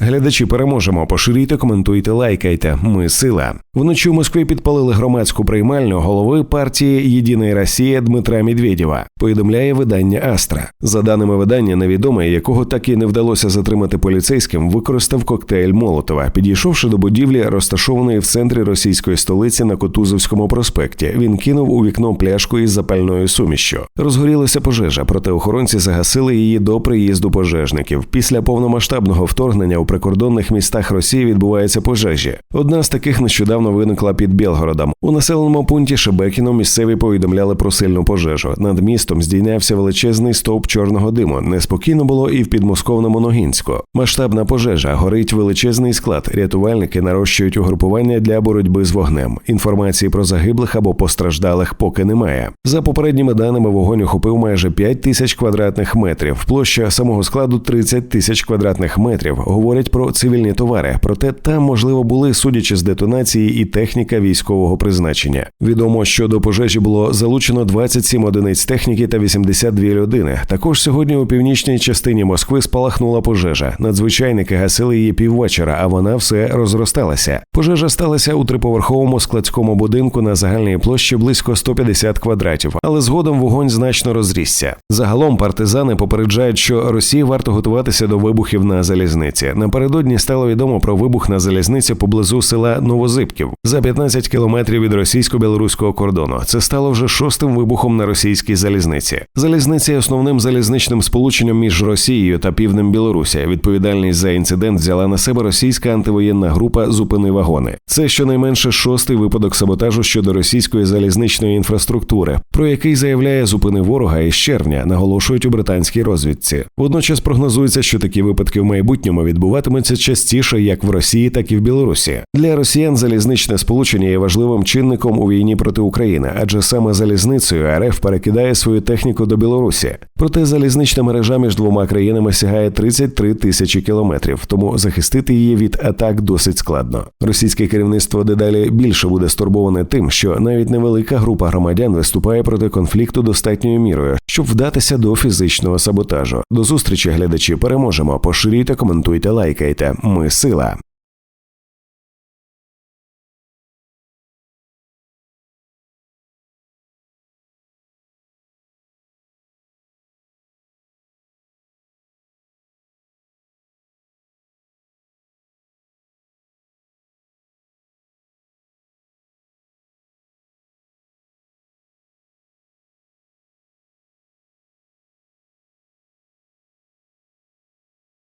Глядачі переможемо. Поширюйте, коментуйте, лайкайте. Ми сила. Вночі в Москві підпалили громадську приймальню голови партії Єдина Росія Дмитра Медведєва. Повідомляє видання Астра. За даними видання, невідомий, якого так і не вдалося затримати поліцейським, використав коктейль Молотова, підійшовши до будівлі, розташованої в центрі російської столиці на Котузовському проспекті. Він кинув у вікно пляшку із запальною сумішчю. Розгорілася пожежа, проте охоронці загасили її до приїзду пожежників. Після повномасштабного вторгнення у прикордонних містах Росії відбуваються пожежі. Одна з таких нещодавно виникла під Білгородом. У населеному пункті Шебекіно місцеві повідомляли про сильну пожежу. Над містом здійнявся величезний стовп чорного диму. Неспокійно було і в підмосковному Ногінську. Масштабна пожежа горить величезний склад. Рятувальники нарощують угрупування для боротьби з вогнем. Інформації про загиблих або постраждалих поки немає. За попередніми даними, вогонь охопив майже 5 тисяч квадратних метрів. Площа самого складу 30 тисяч квадратних метрів. Говорять про цивільні товари. Проте там можливо були, судячи з детонації, і техніка військового призначення. Відомо, що до пожежі було залучено 27 одиниць техніки та 82 людини. Також сьогодні у північній частині Москви спалахнула пожежа. Надзвичайники гасили її піввечора, а вона все розросталася. Пожежа сталася у триповерховому складському будинку на загальній площі близько 150 квадратів, але згодом вогонь значно розрісся. Загалом партизани попереджають, що Росії варто готуватися до вибухів на залізниці. Напередодні стало відомо про вибух на залізниці поблизу села Новозибків за 15 кілометрів від російсько-білоруського кордону. Це стало вже шостим вибухом на російській залізниці. Залізниця є основним залізничним сполученням між Росією та півднем Білорусі. Відповідальність за інцидент взяла на себе російська антивоєнна група Зупини вагони. Це щонайменше шостий випадок саботажу щодо російської залізничної інфраструктури, про який заявляє зупини ворога із червня, наголошують у британській розвідці. Водночас прогнозується, що такі випадки в майбутньому відбуватимуться частіше як в Росії, так і в Білорусі. Для росіян залізничне сполучення є важливим чинником у війні проти України, адже саме залізницею РФ перекидає свою техніку до Білорусі. Проте залізнична мережа між двома країнами сягає 33 тисячі кілометрів, тому захистити її від атак досить складно. Російське керівництво дедалі більше буде стурбоване тим, що навіть невелика група громадян виступає проти конфлікту достатньою мірою, щоб вдатися до фізичного саботажу. До зустрічі, глядачі, переможемо. Поширюйте, коментуйте, лайкайте. Ми сила.